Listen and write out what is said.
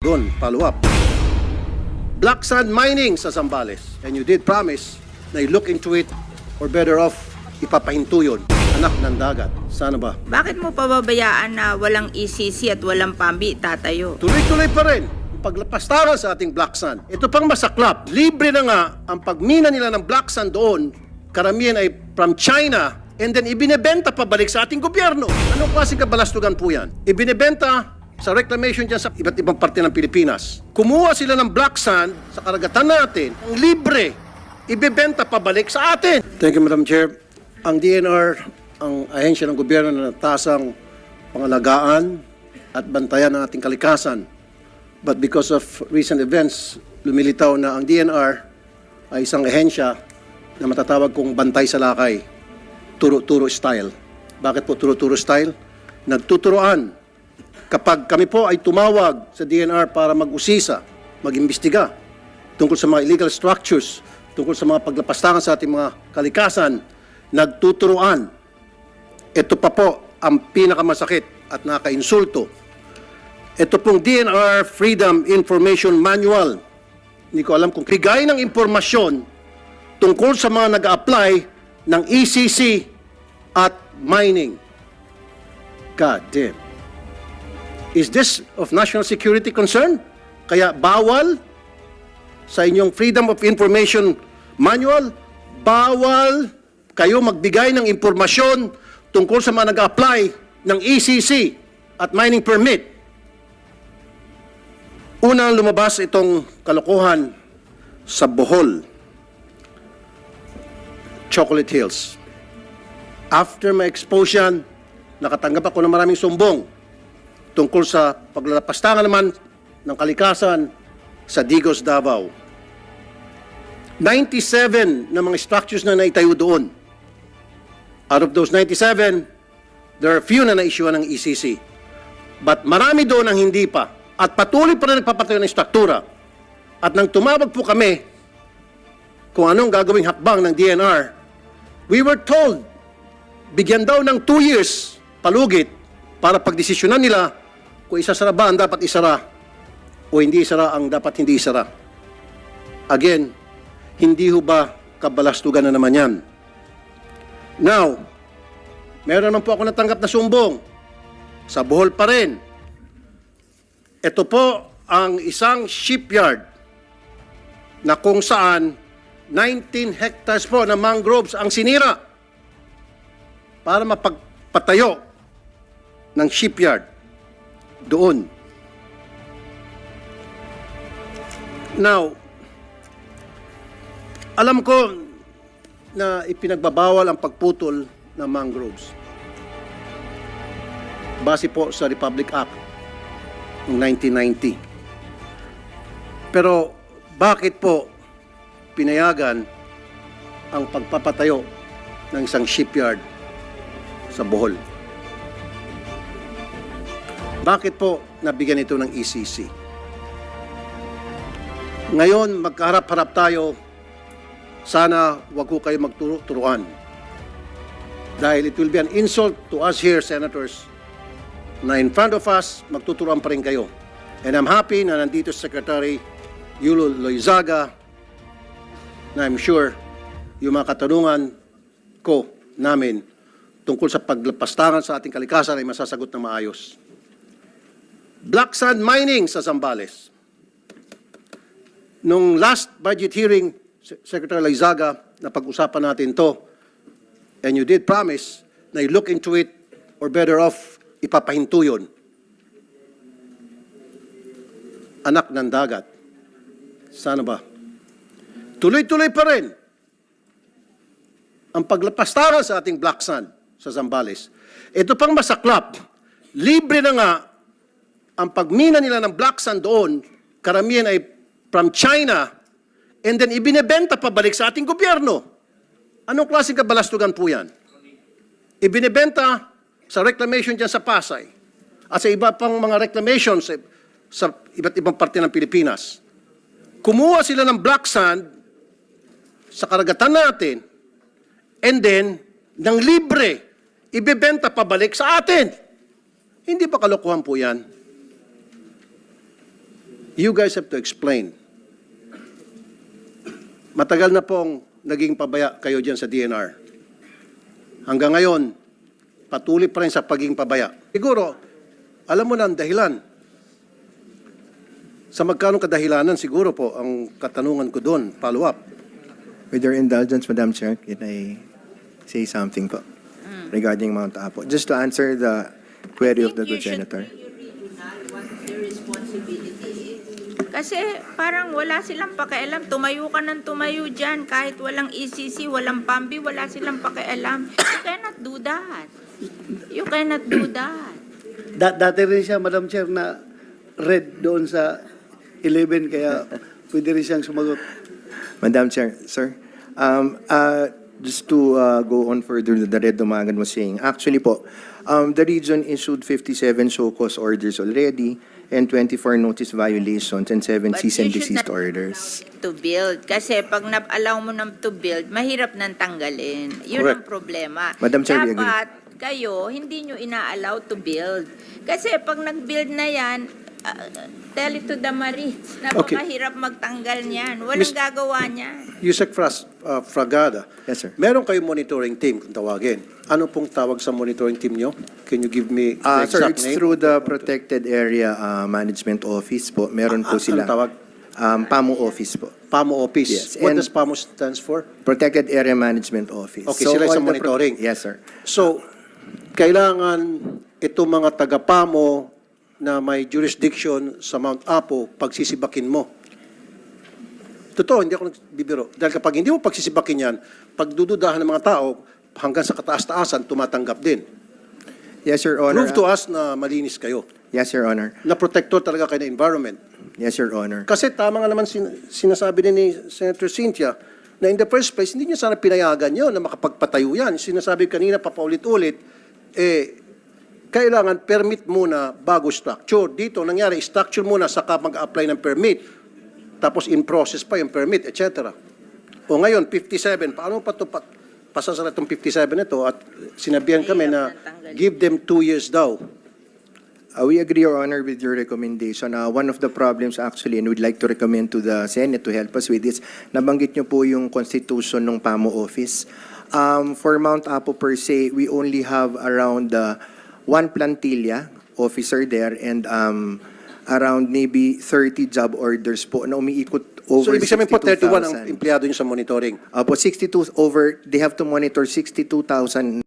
Doon, follow up. Black sand mining sa Zambales. And you did promise na you look into it or better off, ipapahinto yun. Anak ng dagat. Sana ba? Bakit mo pababayaan na walang ECC at walang pambi tatayo? Tuloy-tuloy pa rin ang paglapastaran sa ating black sand. Ito pang masaklap. Libre na nga ang pagmina nila ng black sand doon. Karamihan ay from China and then ibinebenta pabalik sa ating gobyerno. Anong klaseng kabalastugan po yan? Ibinebenta sa reclamation dyan sa iba't ibang parte ng Pilipinas. Kumuha sila ng black sand sa karagatan natin, ang libre, ibebenta pabalik sa atin. Thank you, Madam Chair. Ang DNR, ang ahensya ng gobyerno na natasang pangalagaan at bantayan ng ating kalikasan. But because of recent events, lumilitaw na ang DNR ay isang ahensya na matatawag kong bantay sa lakay, turo-turo style. Bakit po turo-turo style? Nagtuturoan kapag kami po ay tumawag sa DNR para mag-usisa, mag-imbestiga tungkol sa mga illegal structures, tungkol sa mga paglapastangan sa ating mga kalikasan, nagtuturoan. Ito pa po ang pinakamasakit at nakakainsulto. Ito pong DNR Freedom Information Manual. Hindi ko alam kung bigay ng impormasyon tungkol sa mga nag-apply ng ECC at mining. God damn. Is this of national security concern? Kaya bawal sa inyong Freedom of Information Manual, bawal kayo magbigay ng impormasyon tungkol sa mga nag-apply ng ECC at mining permit. Unang lumabas itong kalokohan sa Bohol, Chocolate Hills. After my yan, nakatanggap ako ng maraming sumbong tungkol sa paglalapastangan naman ng kalikasan sa Digos, Davao. 97 na mga structures na naitayo doon. Out of those 97, there are few na na-issue ng ECC. But marami doon ang hindi pa. At patuloy pa rin nagpapatayo ng struktura. At nang tumawag po kami kung anong gagawing hakbang ng DNR, we were told, bigyan daw ng two years palugit para pagdesisyonan nila kung isasara ba ang dapat isara o hindi isara ang dapat hindi isara. Again, hindi ho ba kabalastugan na naman yan? Now, meron naman po ako natanggap na sumbong. Sa Bohol pa rin. Ito po ang isang shipyard na kung saan 19 hectares po na mangroves ang sinira para mapagpatayo ng shipyard doon. Now, alam ko na ipinagbabawal ang pagputol ng mangroves. Base po sa Republic Act ng 1990. Pero bakit po pinayagan ang pagpapatayo ng isang shipyard sa Bohol? Bakit po nabigyan ito ng ECC? Ngayon, magkaharap-harap tayo sana wag ko kayo magturo-turuan. Dahil it will be an insult to us here, Senators, na in front of us, magtuturuan pa rin kayo. And I'm happy na nandito si Secretary Yulo Loizaga na I'm sure yung mga katanungan ko namin tungkol sa paglapastangan sa ating kalikasan ay masasagot ng maayos. Black sand mining sa Zambales. Nung last budget hearing, Se- Secretary Lizaga, na pag-usapan natin to, and you did promise na you look into it or better off, ipapahinto yun. Anak ng dagat. Sana ba? Tuloy-tuloy pa rin ang paglapastaran sa ating black sand sa Zambales. Ito pang masaklap, libre na nga ang pagmina nila ng black sand doon, karamihan ay from China, and then ibinebenta pabalik sa ating gobyerno. Anong klaseng kabalastugan po yan? Ibinebenta sa reclamation dyan sa Pasay at sa iba pang mga reclamations sa, sa iba't ibang parte ng Pilipinas. Kumuha sila ng black sand sa karagatan natin and then, ng libre, ibebenta pabalik sa atin. Hindi ba kalokohan po yan? You guys have to explain. Matagal na pong naging pabaya kayo dyan sa DNR. Hanggang ngayon, patuloy pa rin sa pagiging pabaya. Siguro, alam mo na ang dahilan. Sa magkano kadahilanan siguro po ang katanungan ko doon, follow up. With your indulgence, Madam Chair, can I say something po regarding Mount Apo? Just to answer the query of the good senator. Kasi parang wala silang pakialam. Tumayo ka ng tumayo dyan. Kahit walang ECC, walang PAMBI, wala silang pakialam. You cannot do that. You cannot do that. Da- dati rin siya, Madam Chair, na red doon sa 11, kaya pwede rin siyang sumagot. Madam Chair, sir, um, uh, just to uh, go on further, the Red Dumagan was saying, actually po, um, the region issued 57 show cause orders already and 24 notice violations and 7 But cease and you should desist not orders. To build. Kasi pag na-allow mo ng to build, mahirap nang tanggalin. Yun ang Correct. problema. Madam Chair, we agree. Dapat kayo, hindi nyo ina-allow to build. Kasi pag nag-build na yan, uh, tell it to the Marines. Okay. Napakahirap magtanggal niyan. Walang Miss- gagawa niyan. Yusek Fras, uh, Fragada. Yes, sir. Meron kayong monitoring team kung tawagin. Ano pong tawag sa monitoring team nyo? Can you give me the Uh, sir, exact it's name? through the Protected Area uh, Management Office po. Meron Ah, po ah, sila. anong tawag? Um, PAMO Office po. PAMO Office. Yes, What and- does PAMO stands for? Protected Area Management Office. Okay, sila all sa the pro- monitoring. Yes, sir. So, kailangan itong mga taga-PAMO na may jurisdiction sa Mount Apo, pagsisibakin mo. Totoo, hindi ako nagbibiro. Dahil kapag hindi mo pagsisibakin yan, pagdududahan ng mga tao, hanggang sa kataas-taasan, tumatanggap din. Yes, Your Honor. Prove to us na malinis kayo. Yes, Your Honor. Na protector talaga kayo ng environment. Yes, Your Honor. Kasi tama nga naman sin- sinasabi din ni Senator Cynthia na in the first place, hindi niya sana pinayagan yun na makapagpatayo yan. Sinasabi kanina papaulit-ulit, eh, kailangan permit muna bago structure. Dito, nangyari, structure muna saka mag-apply ng permit. Tapos in process pa yung permit, etc. O ngayon, 57, paano pa ito pa, pasasara itong 57 na ito at sinabihan kami na give them two years daw. Uh, we agree, Your Honor, with your recommendation. Uh, one of the problems actually, and we'd like to recommend to the Senate to help us with this, nabanggit niyo po yung constitution ng PAMO office. Um, for Mount Apo per se, we only have around uh, one plantilla officer there and um, around maybe 30 job orders po na umiikot over So, ibig sabihin po, 31 ang 62,000. empleyado niyo sa monitoring. Opo, 62 over, they have to monitor 62,000